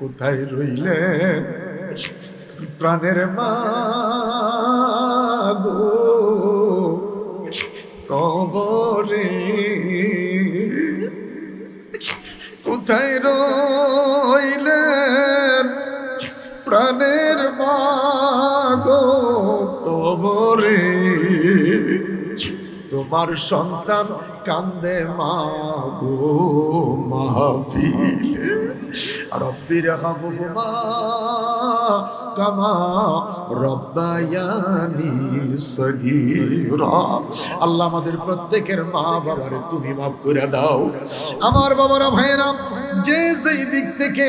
কোথায় রইলেন? প্রাণের মা কবরে কোথায় রইলেন? প্রাণের মা গো, কবরে তোমার সন্তান কান্দে মা গো, মাহফিল। রব্বির হামহুমা কামা রব্বায়ানি সগীরা। আল্লাহ আমাদের প্রত্যেকের মা বাবারে তুমি মাফ করে দাও। আমার বাবারা, ভাইয়েরা, যে যেই দিক থেকে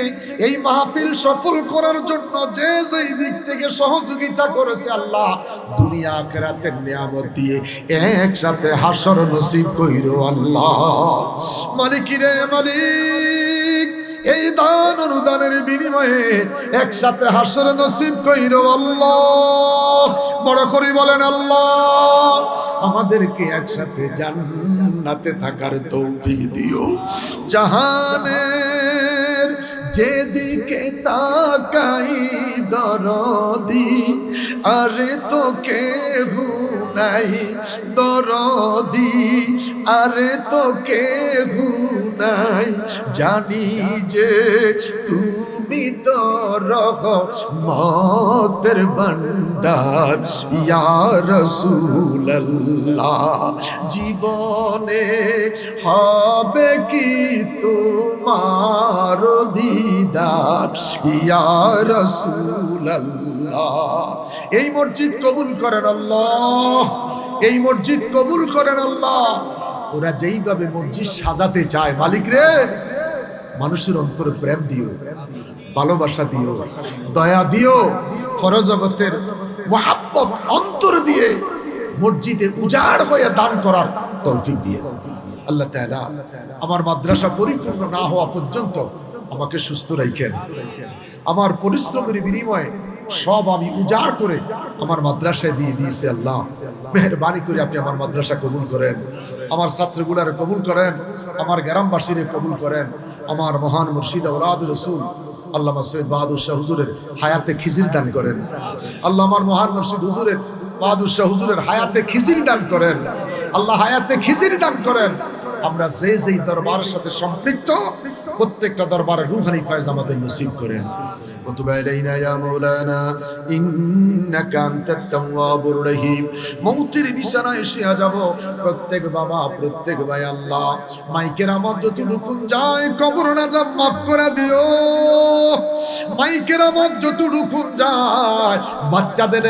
এই মাহফিল সফল করার জন্য, যে যেই দিক থেকে সহযোগিতা করেছে আল্লাহ, দুনিয়া আখেরাতের নিয়ামত দিয়ে একসাথে হাসর নসিব কইরো আল্লাহ। মালিকিরে মালিক এই দান অনুদানের বিনিময়ে একসাথে হাসর নসিব কইর আল্লাহ। বড় করে বলেন, আল্লাহ, আমাদেরকে একসাথে জান্নাতে থাকার তৌফিক দিও। জাহানের যেদিকে তাকাই দরদি, আরে তো কেহু নাই দরদি। আরে তো কেহু নাই। জানি যে তুমি তো রহ মতের বন্ডার ইয়ার জীবনে হবে কি তোমার দিদার? ইয়ার এই মসজিদ কবুল করেন আল্লাহ। এই মসজিদ কবুল করেন আল্লাহ। ওরা যেইভাবে মসজিদ সাজাতে চায়, মালিক রে, মানুষের অন্তরে প্রেম দিও, ভালোবাসা দিও, দয়া দিও, ফরজগতের মহাব্বত অন্তর দিয়ে মসজিদে উজাড় হয়ে দান করার তৌফিক দিয়ে। আল্লাহ তাআলা আমার মাদ্রাসা পরিপূর্ণ না হওয়া পর্যন্ত আমাকে সুস্থ রাখেন। আমার পরিশ্রমের বিনিময়ে সব আমি উজাড় করে আমার মাদ্রাসায় দিয়ে দিয়েছি আল্লাহ। মেহরবানি করে আপনি আমার মাদ্রাসা কবুল করেন। আমার ছাত্রগুলারে কবুল করেন। আমার গ্রামবাসীরে কবুল করেন। আমার মহান মুর্শিদ আউলাদ রসুল আল্লামা সৈয়দ বাহাদুর শাহ হুজুরের হায়াতে খিজির দান করেন। আল্লাহ আমার মহান মুর্শিদ হুজুরের বাহাদুর শাহ হুজুরের হায়াতে খিজির দান করেন। আল্লাহ হায়াতে খিজির দান করেন। আমরা যে যেই দরবারের সাথে সম্পৃক্ত, প্রত্যেকটা দরবারে রুহানি ফায়জ আমাদের নসিব করেন। وتب علينا يا مولانا إنك أنت التواب الرحيم মৌতের বিছানায় শুয়ে যাব প্রত্যেক বাবা প্রত্যেক ভাই আল্লাহ মাইকের আমার যতটুকু যায় কবর না যা মাফ করে দিও মাইকের আমার যতটুকু যায়, বাচ্চাদের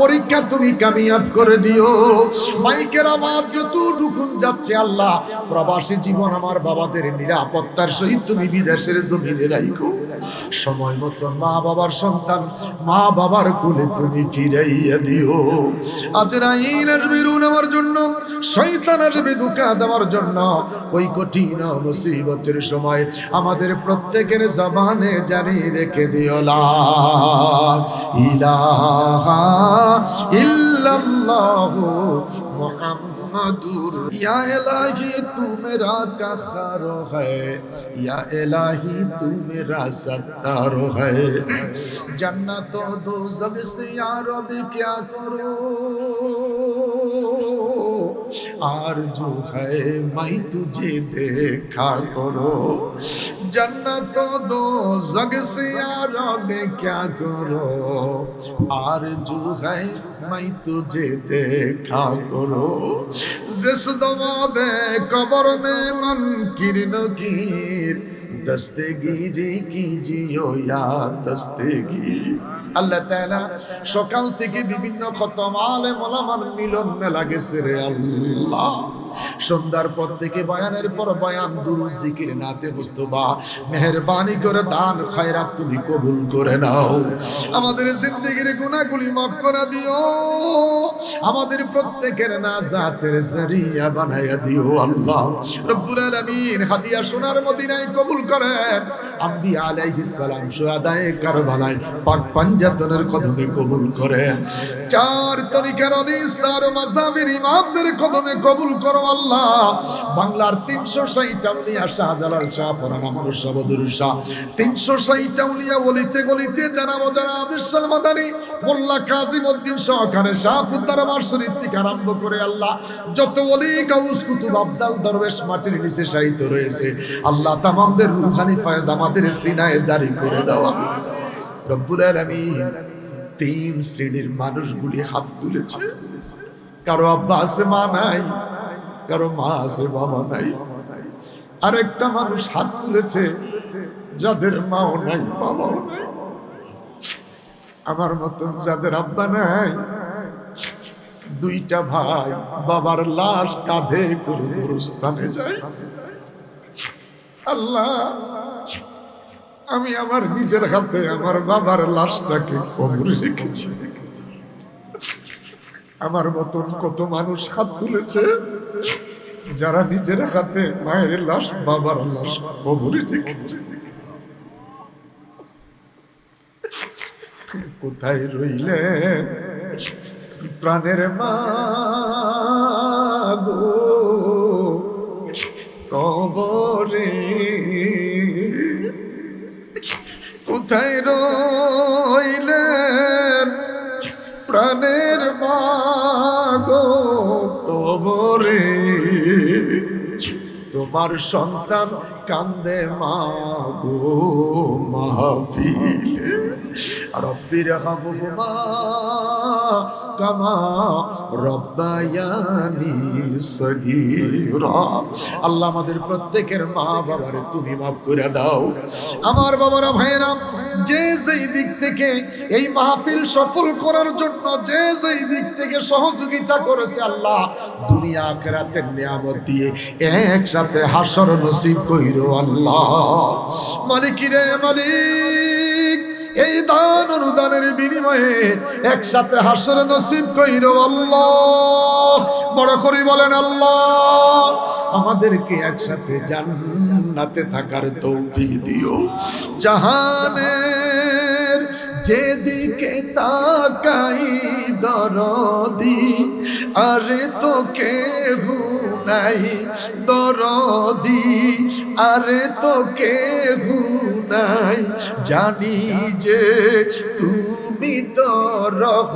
পরীক্ষা তুমি কামিয়াব করে দিও। মাইকের আমার যতটুকু যাচ্ছে আল্লাহ, প্রবাসী জীবন আমার বাবাদের নিরাপত্তার সহিত তুমি বিদেশের জমিনে সময় মা বাবার সন্তান, মা বাবার কোলে তুমি ফিরাইয়া দিও। আসবে রুন আমার জন্য, শয়তান আসবে দেওয়ার জন্য, ওই কঠিন মুসিবতের সময় আমাদের প্রত্যেকের জবানে জারি রেখে দিও লা ইলাহা ইল্লাল্লাহু मुहम्मदुर या इलाही तू मेरा कहार है या इलाही तू मेरा सत्तार है जन्नत दो जग से या रब क्या करो आरजू है मैं तुझे देखा करो जन्नत दो जग से या रब क्या करो आरजू है मैं तुझे देखा करो जिस दबाबे कबर में मन किरण कीर দস্তেগিরি কি জিও ইয়া দস্তেগির আল্লাহ তাআলা সকাল থেকে বিভিন্ন খতম আলে মোলামার মিলন মেলা গেছে রে আল্লাহ সন্ধ্যার পর থেকে বয়ানের পর বয়ান দুরু জিকির নাতে মুস্তফা। মেহেরবানি করে দান খায়রাত তুমি কবুল করে নাও। আমাদের জিন্দেগির গুনাহগুলি মাফ করে দিও। আমাদের প্রত্যেকের নাজাতের জরিয়া বানাইয়া দিও আল্লাহ। রব্বুল আলামিন হাদিয়া সোনার মদিনায় কবুল করেন। আম্বি আলাইহিস সালাম সুহাদায়ে কারবালায় পাক পাঞ্জাতনের কদমে কবুল করেন। চার তরিকার অনিসার মাযহাবের ইমামদের কদমে কবুল করো আল্লাহ। বাংলার তিনশো ষাটটা উলিয়া শাহজালাল শাহ, পরানা মানুষ সাবদুর শাহ। তিনশো ষাটটা উলিয়া বলিতে গলিতে জানা মজানা আদিস মাদানি মোল্লা কাজিম উদ্দিন সহকারে শাহফুদ্দার আমার শরীর থেকে আরম্ভ করে আল্লাহ, যত অলি কাউস কুতুব আবদাল দরবেশ মাটির নিচে সাহিত্য রয়েছে। আল্লাহ তামামদের রুহানি ফায়েজ আমাদের সিনায় জারি করে দেওয়া। রব্বুল আলামিন। তিন শ্রেণির মানুষগুলি হাত তুলেছে। কারও আব্বা আছে, মা নাই। কারও মা আছে, বাবা নাই। আরেকটা মানুষ হাত তুলেছে, যাদের মাও নাই, বাবাও নাই। আমার মতন যাদের আব্বা নাই, দুইটা ভাই বাবার লাশ কাঁধে করে গুরুস্থানে যায়। আল্লাহ আমি আমার নিজের হাতে আমার বাবার লাশটাকে কবরে রেখেছি। আমার মতন কত মানুষ হাত তুলেছে, যারা নিজের হাতে মায়ের লাশ, বাবার লাশ কবরে রেখেছে। কোথায় রইলেন প্রাণের মা গো? কবরে কোথায় রইলেন? প্রাণের মা গো কবরে। তোমার সন্তান কান্দে মা গো মাহফিলে রব্বির হামহুমা কামা রব্বায়ানি সগীরা। আল্লাহ আমাদের প্রত্যেকের মা বাবার তুমি মাফ করে দাও। আমার বাবারা, ভাইয়েরা, যে যেই দিক থেকে এই মাহফিল সফল করার জন্য যে যেই দিক থেকে সহযোগিতা করেছে আল্লাহ, দুনিয়া আখেরাতের নিয়ামত দিয়ে একসাথে হাসর নসিব কইরো আল্লাহ। মালিকিরে মালিক! এই দান অনুদানের বিনিময়ে একসাথে হাসর নসিব কইর আল্লাহ। বড় করে বলেন, আল্লাহ, আমাদেরকে একসাথে জান্নাতে থাকার তৌফিক দিও। জাহানের যেদিকে তাকাই দরদি, আরে তো কেহু নাই দরদি, আরে তো কেহু নাই। জানি যে তুমি তো রহ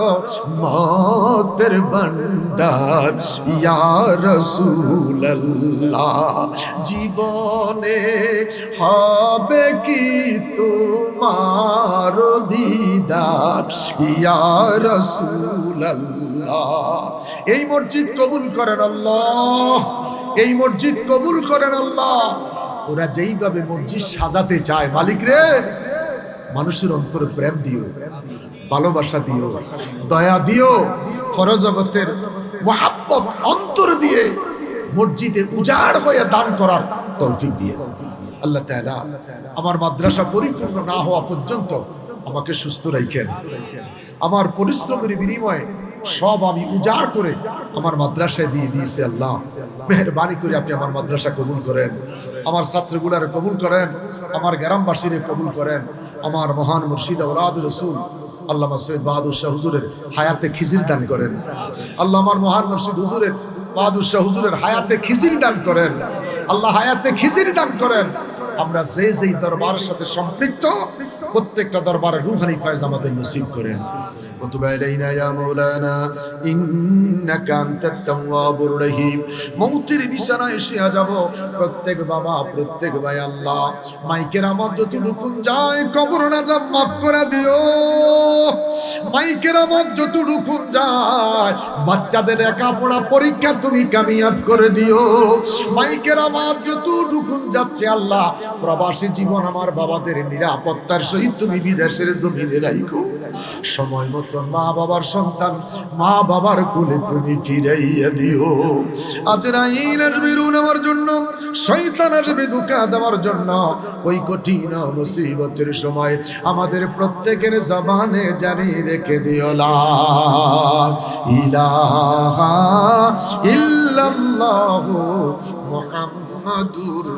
মতের বন্ডার ইয়ার রসুল্লাহ জীবনে হবে কি তোমার দিদার? ইয়ার রসুল্লাহ এই মসজিদ কবুল করেন আল্লাহ। এই মসজিদ কবুল করেন আল্লাহ। ওরা যেইভাবে মসজিদ সাজাতে চায়, মালিক রে, মানুষের অন্তরে প্রেম দিও, ভালোবাসা দিও, দয়া দিও, ফরজগতের মহাব্বত অন্তর দিয়ে মসজিদে উজাড় হয়ে দান করার তৌফিক দিয়ে। আল্লাহ তাআলা আমার মাদ্রাসা পরিপূর্ণ না হওয়া পর্যন্ত আমাকে সুস্থ রাখেন। আমার পরিশ্রমের বিনিময়ে সব আমি উজাড় করে আমার মাদ্রাসায় দিয়ে দিয়েছি আল্লাহ। মেহরবানি করে আপনি আমার মাদ্রাসা কবুল করেন। আমার ছাত্রগুলারে কবুল করেন। আমার গ্রামবাসীরে কবুল করেন। আমার মহান মুর্শিদ আউলাদ রসুল আল্লামা সৈয়দ বাহাদুর শাহ হুজুরের হায়াতে খিজির দান করেন। আল্লাহ আমার মহান মুর্শিদ হুজুরের বাহাদুর শাহ হুজুরের হায়াতে খিজির দান করেন। আল্লাহ হায়াতে খিজির দান করেন। আমরা যে যেই দরবারের সাথে সম্পৃক্ত, প্রত্যেকটা দরবারে রুহানি ফায়জ আমাদের নসিব করেন। وتب علينا يا مولانا إنك أنت التواب الرحيم মৌতের বিছানায় শুয়ে যাব প্রত্যেক বাবা প্রত্যেক ভাই আল্লাহ মাইকের আমার যতটুকু যায় কবর নাজাব মাফ করে দিও মাইকের আমার যতটুকু যায় বাচ্চাদের লেখাপড়া পরীক্ষা তুমি কামিয়াব করে দিও মাইকের আমার যতটুকু যাচ্ছে আল্লাহ প্রবাসী জীবন আমার বাবাদের নিরাপত্তার সহিত তুমি বিদেশের জমিনে রাইখো সময় মতন মা বাবার সন্তান, মা বাবার কোলে তুমি ফিরাইয়া দিও। আজরাইল আসবে আমার জন্য, শয়তান আসবে দেওয়ার জন্য। ওই কঠিন মুসিবতের সময় আমাদের প্রত্যেকের জবানে জারি রেখে দিও ইলাহা ইল্লাল্লাহু মুহাম্মাদুর